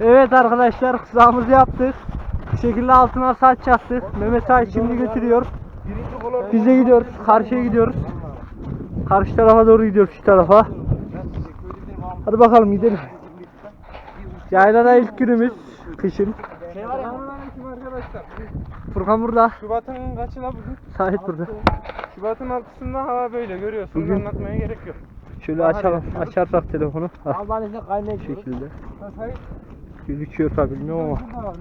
Evet arkadaşlar kızağımızı yaptık. Bu şekilde altına saç yaptık. Mehmet Sait şimdi götürüyor. Biz de gidiyoruz. Karşıya gidiyoruz. Karşı tarafa doğru gidiyoruz şu tarafa. Hadi bakalım gidelim. Yaylada ilk günümüz kışın. Selamünaleyküm arkadaşlar. Furkan burada. Şubat'ın kaçına bugün? Sait burada. Şubat'ın altısında hava böyle görüyorsunuz. Bugün- Anlatmaya gerek yok. Şöyle açalım. Açarsak telefonu. Ah, Albaniz'de kaynaya bu şekilde. Hayır. Gözüküyor tabii bilmiyorum ama.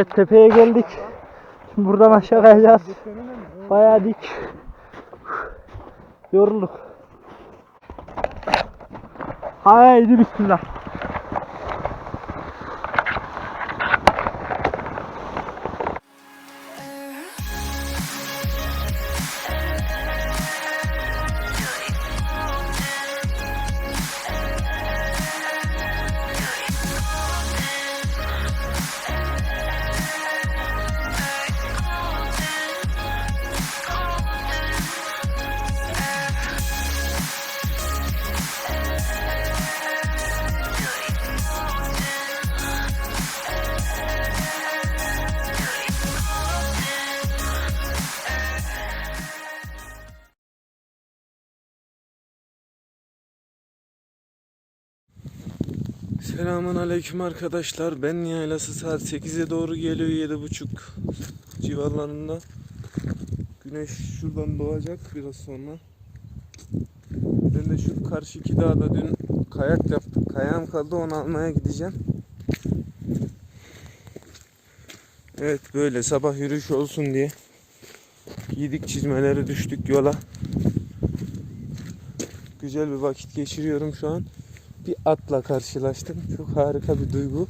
Evet tepeye geldik. Şimdi buradan aşağı kayacağız. Bayağı dik. Yorulduk. Haydi bismillah. Selamun aleyküm arkadaşlar. Ben yaylası saat 8'e doğru geliyor. 7.30 civarlarında. Güneş şuradan doğacak biraz sonra. Ben de şu karşıki dağda dün kayak yaptık. Kayağım kaldı onu almaya gideceğim. Evet böyle sabah yürüyüş olsun diye giydik çizmeleri düştük yola. Güzel bir vakit geçiriyorum şu an bir atla karşılaştım. Çok harika bir duygu.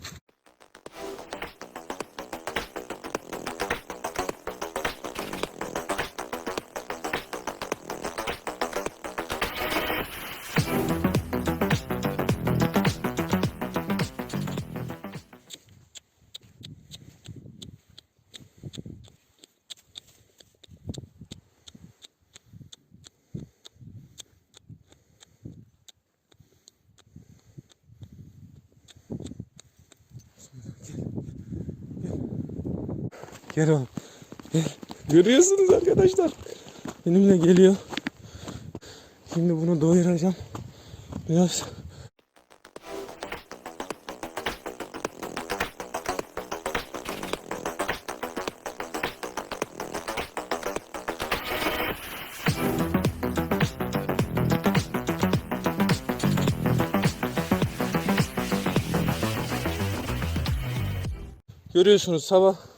Gel. Görüyorsunuz arkadaşlar. Benimle geliyor. Şimdi bunu doyuracağım. Biraz Görüyorsunuz sabah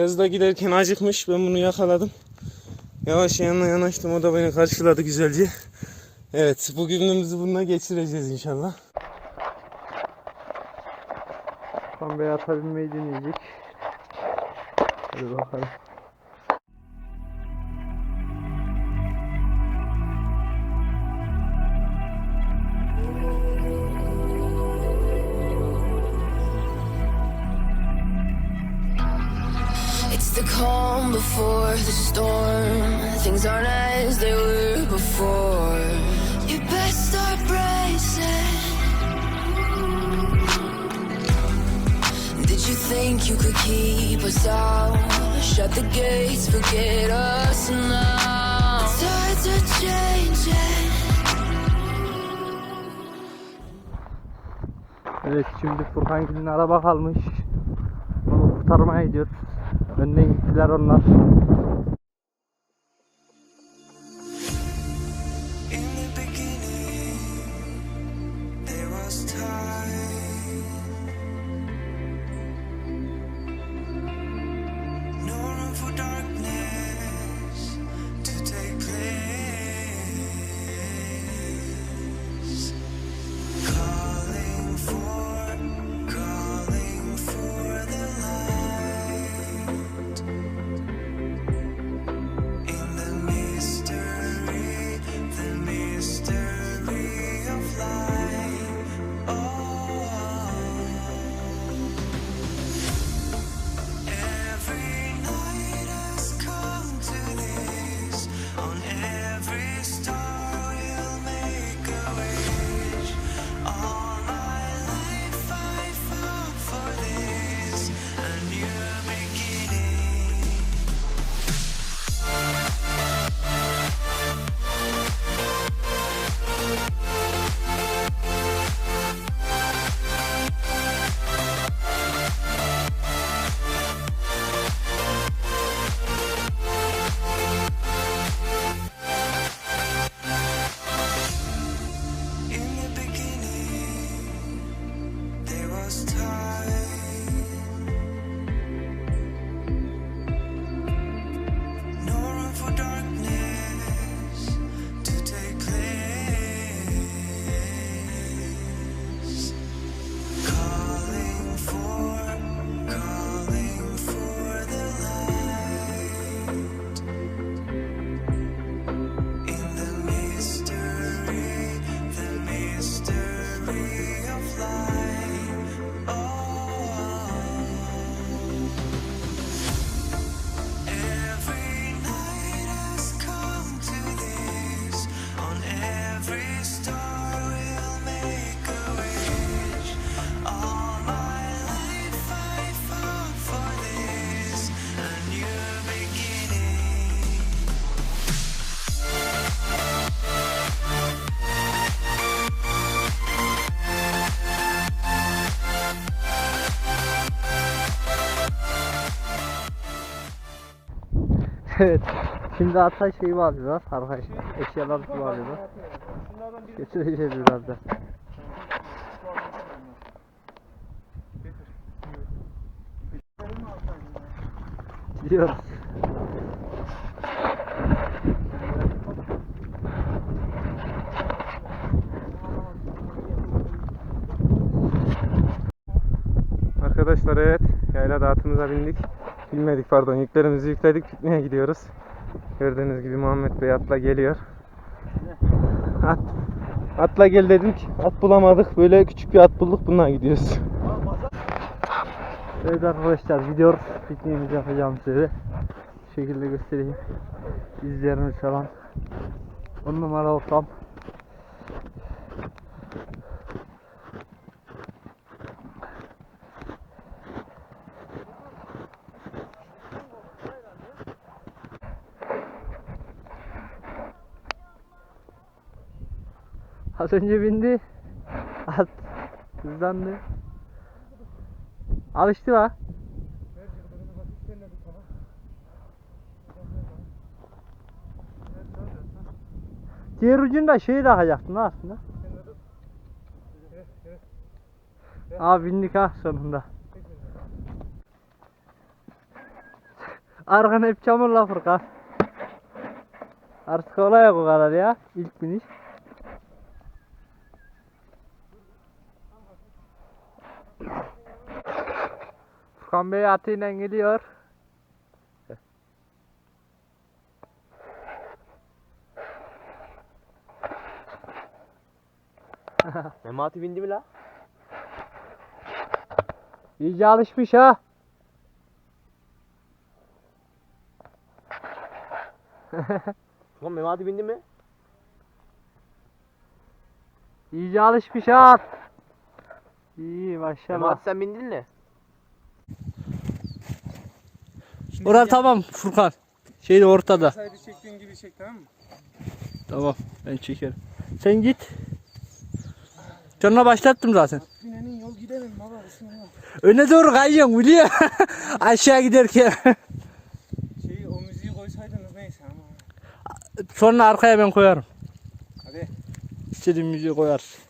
yazda giderken acıkmış. Ben bunu yakaladım. Yavaş yanına yanaştım. O da beni karşıladı güzelce. Evet bugünümüzü bununla geçireceğiz inşallah. Tam bir ata binmeyi deneyecek. Hadi bakalım. Before the storm. Things aren't as they were before. You best start bracing. Did you think you could keep us out? Shut the gates, forget us now. Tides are changing. Evet şimdi Furkan Gül'ün araba kalmış. Onu kurtarmaya gidiyoruz. Önden gittiler onlar. On Evet. Şimdi hatta şeyi bağlıyorlar arkadaşlar. Eşyaları bağlıyorlar. Götüreceğiz birazdan. Gidiyoruz. Arkadaşlar evet yayla dağıtımıza bindik. Bilmedik pardon yüklerimizi yükledik gitmeye gidiyoruz. Gördüğünüz gibi Muhammed Bey atla geliyor. At, atla gel dedik at bulamadık böyle küçük bir at bulduk bununla gidiyoruz. Evet arkadaşlar gidiyoruz. Pikniğimizi yapacağım size. Bu şekilde göstereyim. İzlerimiz falan. 10 numara ortam. Az önce bindi. At. Hızlandı. Alıştı la. Diğer ucunda şeyi takacaktın ha aslında. Aa bindik ha sonunda. Arkan hep çamurla Furkan. Artık olay yok o kadar ya. İlk biniş. Furkan Bey atıyla geliyor. Memati bindi mi la? İyice alışmış ha. Lan Memati bindi mi? İyice alışmış ha. İyi maşallah. Memati sen bindin mi? Orada tamam Furkan. Şey de ortada. Saydı çektiğin gibi çek tamam mı? Tamam ben çekerim. Sen git. Canına başlattım zaten. Günenin yol gidelim baba ısınma. Öne doğru kayıyorsun biliyor. Aşağı giderken. Şeyi o müziği koysaydınız neyse ama. Sonra arkaya ben koyarım. Hadi. İstediğin müziği koyarsın.